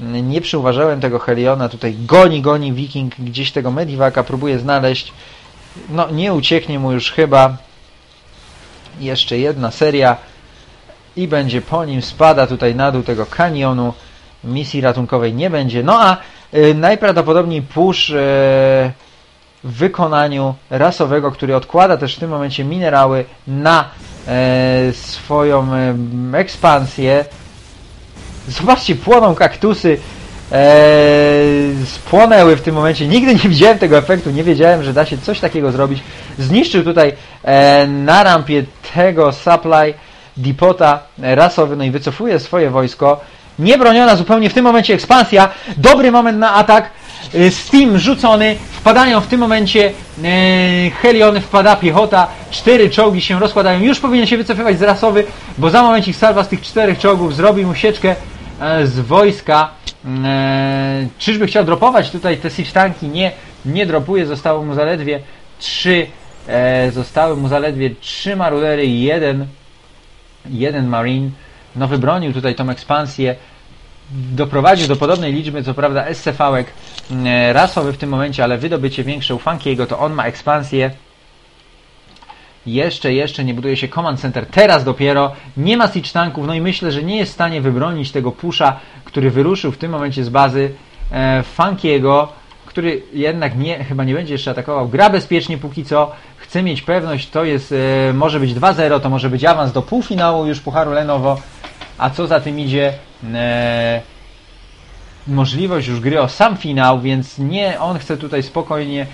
Nie przyuważyłem tego Heliona, tutaj goni, goni Wiking, gdzieś tego Medivaka próbuje znaleźć. No, nie ucieknie mu już chyba. Jeszcze jedna seria i będzie po nim, spada tutaj na dół tego kanionu. Misji ratunkowej nie będzie. No a y, najprawdopodobniej push y, w wykonaniu rasowego, który odkłada też w tym momencie minerały na e, swoją ekspansję. Zobaczcie, płoną kaktusy. E, spłonęły w tym momencie. Nigdy nie widziałem tego efektu, nie wiedziałem, że da się coś takiego zrobić. Zniszczył tutaj e, na rampie tego supply depota rasowy, no i wycofuje swoje wojsko. Niebroniona zupełnie w tym momencie ekspansja. Dobry moment na atak. E, Steam rzucony, wpadają w tym momencie e, Heliony, wpada piechota, cztery czołgi się rozkładają, już powinien się wycofywać z rasowy, bo za moment ich salwa z tych czterech czołgów zrobi mu sieczkę z wojska. E, czyżby chciał dropować tutaj te siege tanki? Nie, nie dropuje, zostało mu zaledwie trzy, e, zostały mu zaledwie trzy marudery i jeden, jeden marine. No wybronił tutaj tą ekspansję, doprowadził do podobnej liczby, co prawda SCV-ek e, rasowy w tym momencie, ale wydobycie większe u Funkiego, to on ma ekspansję. Jeszcze, jeszcze nie buduje się Command Center, teraz dopiero, nie ma siege tanków, no i myślę, że nie jest w stanie wybronić tego pusza, który wyruszył w tym momencie z bazy e, Funkiego, który jednak nie, chyba nie będzie jeszcze atakował. Gra bezpiecznie póki co, chce mieć pewność, to jest, e, może być 2-0, to może być awans do półfinału już Pucharu Lenovo, a co za tym idzie, e, możliwość już gry o sam finał, więc nie, on chce tutaj spokojnie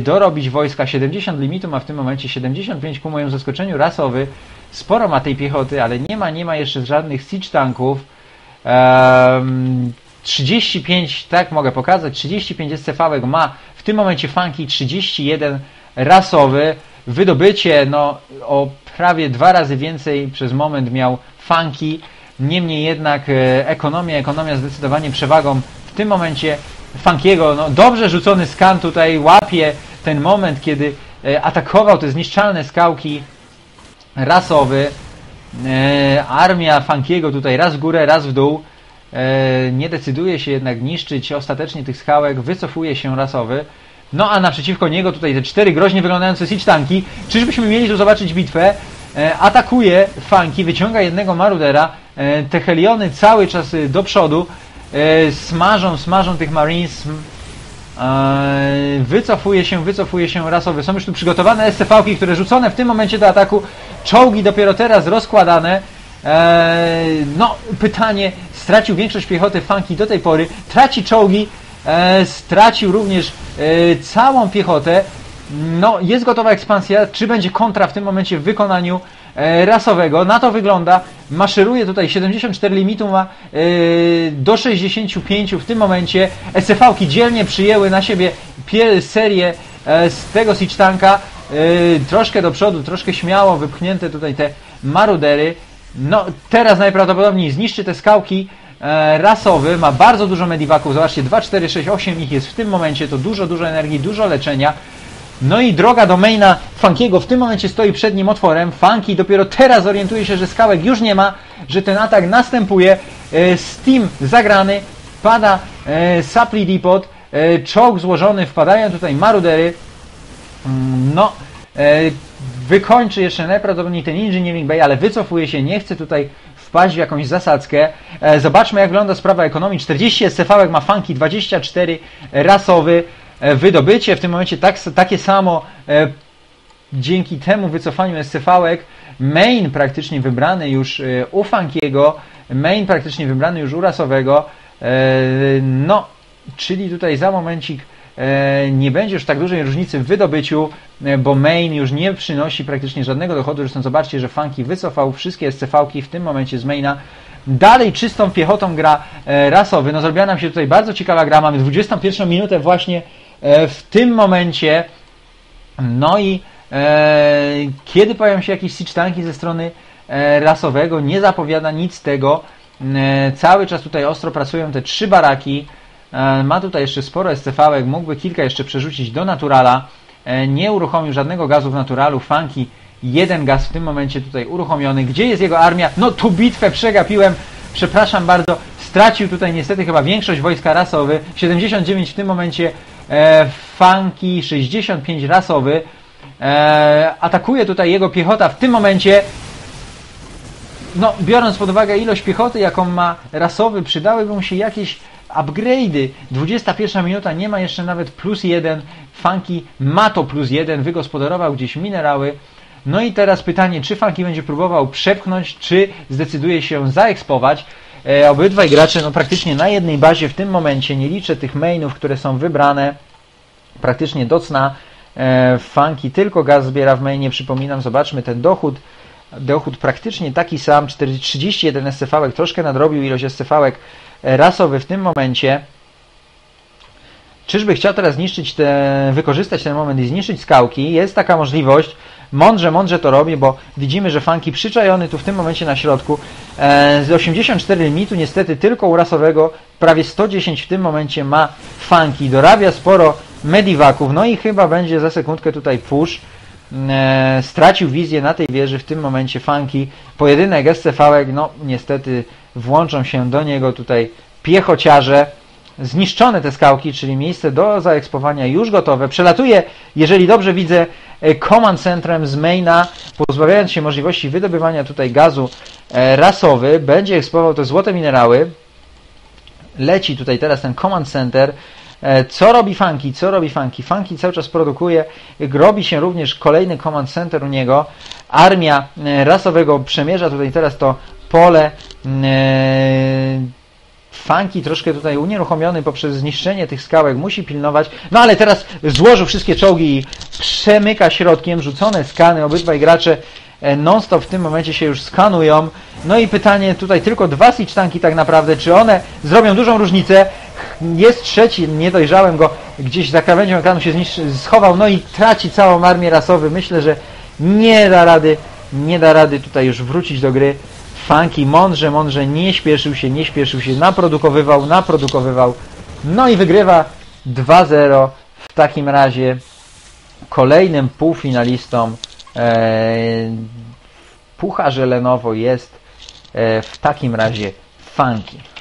dorobić wojska. 70 limitu ma w tym momencie 75 ku moim zaskoczeniu rasowy. Sporo ma tej piechoty, ale nie ma, nie ma jeszcze żadnych siege tanków. Ehm, 35, tak mogę pokazać, 35 SCV ma w tym momencie Funky, 31 rasowy. Wydobycie no, o prawie dwa razy więcej przez moment miał Funky. Niemniej jednak e, ekonomia, ekonomia zdecydowanie przewagą w tym momencie Funkiego. No, dobrze rzucony skan tutaj łapie ten moment, kiedy e, atakował te zniszczalne skałki rasowy. E, armia Funkiego tutaj raz w górę, raz w dół. E, nie decyduje się jednak niszczyć ostatecznie tych skałek, wycofuje się rasowy. No a naprzeciwko niego tutaj te cztery groźnie wyglądające siege tanki. Czyżbyśmy mieli tu zobaczyć bitwę? Atakuje Funky, wyciąga jednego marudera. Te heliony cały czas do przodu. E, smażą, smażą tych marines. E, wycofuje się, wycofuje się rasowy. Są już tu przygotowane SCV-ki, które rzucone w tym momencie do ataku. Czołgi dopiero teraz rozkładane. E, no, pytanie, stracił większość piechoty Funky do tej pory, traci czołgi, stracił również całą piechotę. No, jest gotowa ekspansja. Czy będzie kontra w tym momencie w wykonaniu e, rasowego? Na to wygląda. Maszeruje tutaj 74 limitu ma e, do 65 w tym momencie. SCV-ki dzielnie przyjęły na siebie serię e, z tego siege tanka. E, troszkę do przodu, troszkę śmiało wypchnięte tutaj te marudery. No, teraz najprawdopodobniej zniszczy te skałki e, rasowy, ma bardzo dużo mediwaków, zobaczcie, 2, 4, 6, 8 ich jest w tym momencie, to dużo, dużo energii, dużo leczenia. No i droga do maina Funkiego w tym momencie stoi przed nim otworem. Funky dopiero teraz orientuje się, że skałek już nie ma, że ten atak następuje. E, Steam zagrany, pada e, Supply Depot, e, czołg złożony, wpadają tutaj marudery. Mm, No, e, wykończy jeszcze najprawdopodobniej ten Engineering Bay, ale wycofuje się, nie chce tutaj wpaść w jakąś zasadzkę. E, Zobaczmy jak wygląda sprawa ekonomii. 40 SCV ma Funky, 24 rasowy. E, Wydobycie w tym momencie tak, takie samo e, dzięki temu wycofaniu SCV-ek. Main praktycznie wybrany już e, u Funkiego, main praktycznie wybrany już u rasowego. No, czyli tutaj za momencik nie będzie już tak dużej różnicy w wydobyciu, bo main już nie przynosi praktycznie żadnego dochodu. Zresztą zobaczcie, że Funky wycofał wszystkie SCV-ki w tym momencie z maina. Dalej czystą piechotą gra rasowy. No zrobiła nam się tutaj bardzo ciekawa gra. Mamy 21 minutę właśnie w tym momencie. No i e, kiedy pojawią się jakieś siege tanki ze strony e, rasowego, nie zapowiada nic tego. E, cały czas tutaj ostro pracują te trzy baraki. E, ma tutaj jeszcze sporo SCV-ek, mógłby kilka jeszcze przerzucić do naturala. E, nie uruchomił żadnego gazu w naturalu. Funky jeden gaz w tym momencie tutaj uruchomiony. Gdzie jest jego armia? No tu bitwę przegapiłem. Przepraszam bardzo. stracił tutaj niestety chyba większość wojska rasowy. 79 w tym momencie e, Funky, 65 rasowy. E, atakuje tutaj jego piechota w tym momencie. No, biorąc pod uwagę ilość piechoty, jaką ma rasowy, przydałyby mu się jakieś upgrade'y. 21 minuta, nie ma jeszcze nawet plus jeden. Funky ma to plus jeden, wygospodarował gdzieś minerały. No i teraz pytanie, czy Funky będzie próbował przepchnąć, czy zdecyduje się zaekspować. E, obydwaj gracze no, praktycznie na jednej bazie w tym momencie, nie liczę tych mainów, które są wybrane praktycznie do cna. E, Funky tylko gaz zbiera w mainie, przypominam, zobaczmy ten dochód. Dochód praktycznie taki sam, 31 SCV, troszkę nadrobił ilość SCV rasowy w tym momencie. Czyżby chciał teraz zniszczyć te, wykorzystać ten moment i zniszczyć skałki? Jest taka możliwość. Mądrze, mądrze to robi, bo widzimy, że Funky przyczajony tu w tym momencie na środku. E, z 84 limitu niestety tylko u rasowego prawie 110 w tym momencie ma Funky. Dorabia sporo mediwaków, no i chyba będzie za sekundkę tutaj push. E, stracił wizję na tej wieży w tym momencie Funky. Pojedynek SCV, no niestety włączą się do niego tutaj piechociarze zniszczone te skałki, czyli miejsce do zaekspowania już gotowe. Przelatuje, jeżeli dobrze widzę, e, command centrem z maina, pozbawiając się możliwości wydobywania tutaj gazu e, rasowy. Będzie ekspował te złote minerały. Leci tutaj teraz ten command center. E, co robi Funky? Co robi Funky? Funky cały czas produkuje. Robi się również kolejny command center u niego. Armia rasowego przemierza tutaj teraz to pole Funky troszkę tutaj unieruchomiony poprzez zniszczenie tych skałek musi pilnować. No ale teraz złożył wszystkie czołgi i przemyka środkiem. Rzucone skany, obydwaj gracze e, non-stop w tym momencie się już skanują. No i pytanie tutaj tylko dwa siege tanki tak naprawdę, czy one zrobią dużą różnicę? Jest trzeci, nie dojrzałem go, gdzieś za krawędzią ekranu się zniszczy, schował, no i traci całą armię rasową. Myślę, że nie da rady, nie da rady tutaj już wrócić do gry. Funky mądrze, mądrze nie śpieszył się, nie śpieszył się, naprodukowywał, naprodukowywał. No i wygrywa 2-0. W takim razie kolejnym półfinalistą e, Pucharze Lenovo jest e, w takim razie Funky.